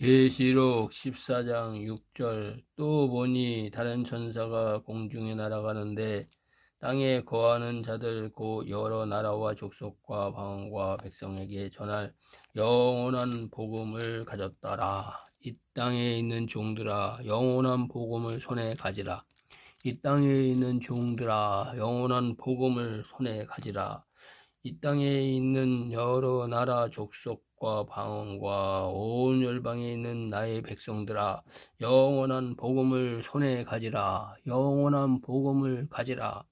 계시록 14장 6절 또 보니 다른 천사가 공중에 날아가는데 땅에 거하는 자들 곧 여러 나라와 족속과 방언과 백성에게 전할 영원한 복음을 가졌더라. 이 땅에 있는 종들아 영원한 복음을 손에 가지라. 이 땅에 있는 종들아 영원한 복음을 손에 가지라. 이 땅에 있는 여러 나라 족속 과 방언과 온 열방에 있는 나의 백성들아 영원한 복음을 손에 가지라. 영원한 복음을 가지라.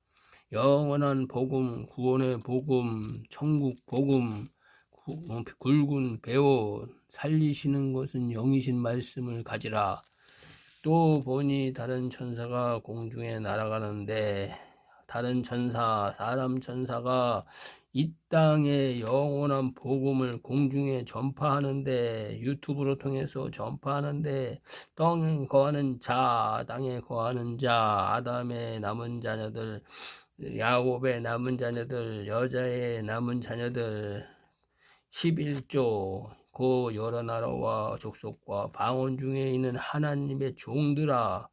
영원한 복음 구원의 복음 천국 복음 굵은 배옷 살리시는 것은 영이신 말씀을 가지라. 또 보니 다른 천사가 공중에 날아가는데 다른 천사 사람 천사가 이 땅에 영원한 복음을 공중에 전파하는데 유튜브로 통해서 전파하는데 땅에 거하는 자, 땅에 거하는 자, 아담의 남은 자녀들, 야곱의 남은 자녀들, 여자의 남은 자녀들 11조 그 여러 나라와 족속과 방언 중에 있는 하나님의 종들아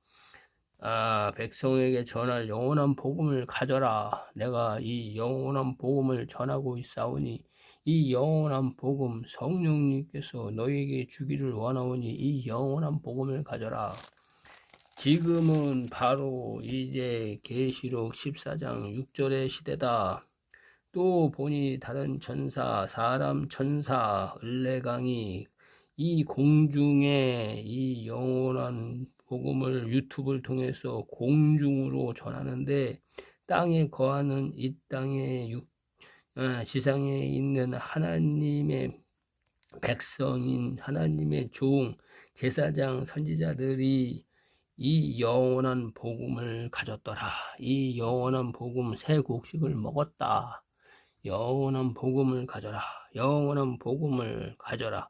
아, 백성에게 전할 영원한 복음을 가져라. 내가 이 영원한 복음을 전하고 있사오니 이 영원한 복음 성령님께서 너에게 주기를 원하오니 이 영원한 복음을 가져라. 지금은 바로 이제 계시록 14장 6절의 시대다. 또 보니 다른 천사, 사람 천사, 을레강이 이 공중에 이 영원한 복음을 유튜브를 통해서 공중으로 전하는데 땅에 거하는 이 땅의 육, 아, 지상에 있는 하나님의 백성인 하나님의 종 제사장 선지자들이 이 영원한 복음을 가졌더라. 이 영원한 복음 새 곡식을 먹었다. 영원한 복음을 가져라. 영원한 복음을 가져라.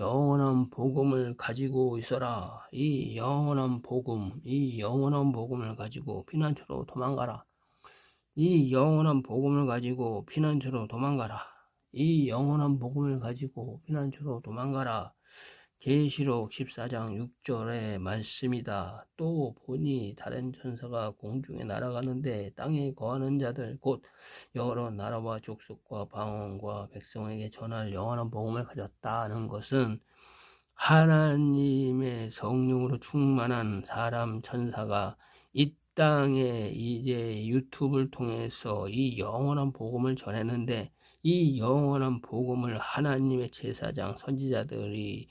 영원한 복음을 가지고 있어라. 이 영원한 복음, 이 영원한 복음을 가지고 피난처로 도망가라. 이 영원한 복음을 가지고 피난처로 도망가라. 이 영원한 복음을 가지고 피난처로 도망가라. 계시록 14장 6절의 말씀이다. 또 보니 다른 천사가 공중에 날아가는데 땅에 거하는 자들 곧 여러 나라와 족속과 방언과 백성에게 전할 영원한 복음을 가졌다는 것은 하나님의 성령으로 충만한 사람 천사가 이 땅에 이제 유튜브를 통해서 이 영원한 복음을 전했는데 이 영원한 복음을 하나님의 제사장 선지자들이